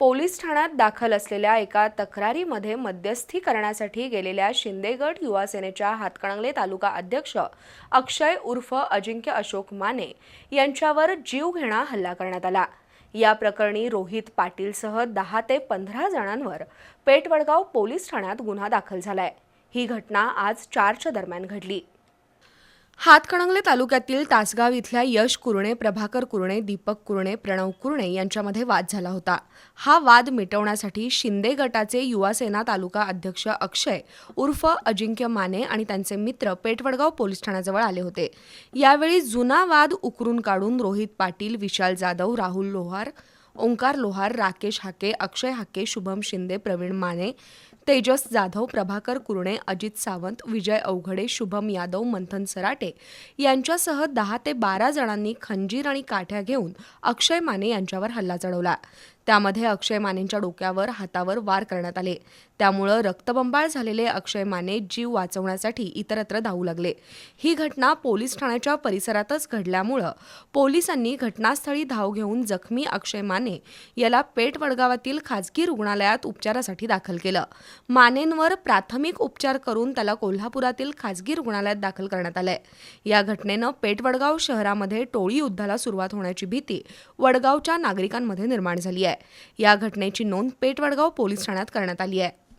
Police ठाण्यात दाखल असलेल्या एका तक्रारीमध्ये मध्यस्थी करण्यासाठी गेलेल्या शिंदेगड युवा सेनेच्या हातकणंगले तालुका अध्यक्ष अक्षय उर्फ अजिंक्य अशोक माने यांच्यावर जीवघेणा हल्ला करण्यात आला. या प्रकरणी रोहित पाटीलसह दहा ते पंधरा जणांवर पेटवडगाव पोलीस ठाण्यात गुन्हा दाखल झालाय. ही घटना आज चारच्या दरम्यान घडली. हातकणंगले तालुक्यातील तासगाव इथल्या यश कुरणे प्रभाकर कुरणे दीपक कुरणे प्रणव कुरणे यांच्यामध्ये वाद झाला होता. हा वाद मिटवण्यासाठी शिंदे गटाचे युवासेना तालुका अध्यक्ष अक्षय उर्फ अजिंक्य माने आणि त्यांचे मित्र पेठवडगाव पोलीस ठाण्याजवळ आले होते. यावेळी जुना वाद उकरून काढून रोहित पाटील विशाल जाधव राहुल लोहार ओंकार लोहार राकेश हाके अक्षय हाके शुभम शिंदे प्रवीण माने तेजस जाधव प्रभाकर कुरणे अजित सावंत विजय अवघडे शुभम यादव मंथन सराटे यांच्यासह दहा ते बारा जणांनी खंजीर आणि काठ्या घेऊन अक्षय माने यांच्यावर हल्ला चढवला. त्यामध्ये अक्षय मानेंच्या डोक्यावर हातावर वार करण्यात आले. त्यामुळं रक्तबंबाळ झालेले अक्षय माने जीव वाचवण्यासाठी इतरत्र धावू लागले. ही घटना पोलीस ठाण्याच्या परिसरातच घडल्यामुळं पोलिसांनी घटनास्थळी धाव घेऊन जखमी अक्षय माने याला पेठ वडगावातील खाजगी रुग्णालयात उपचारासाठी दाखल केलं. मानेंवर प्राथमिक उपचार करून त्याला कोल्हापुरातील खाजगी रुग्णालयात दाखल करण्यात आलंय. या घटनेनं पेठ वडगाव शहरामध्ये टोळी युद्धाला सुरुवात होण्याची भीती वडगावच्या नागरिकांमध्ये निर्माण झाली आहे. या घटनेची नोंद पेठ वडगाव पोलीस ठाण्यात करण्यात आली आहे.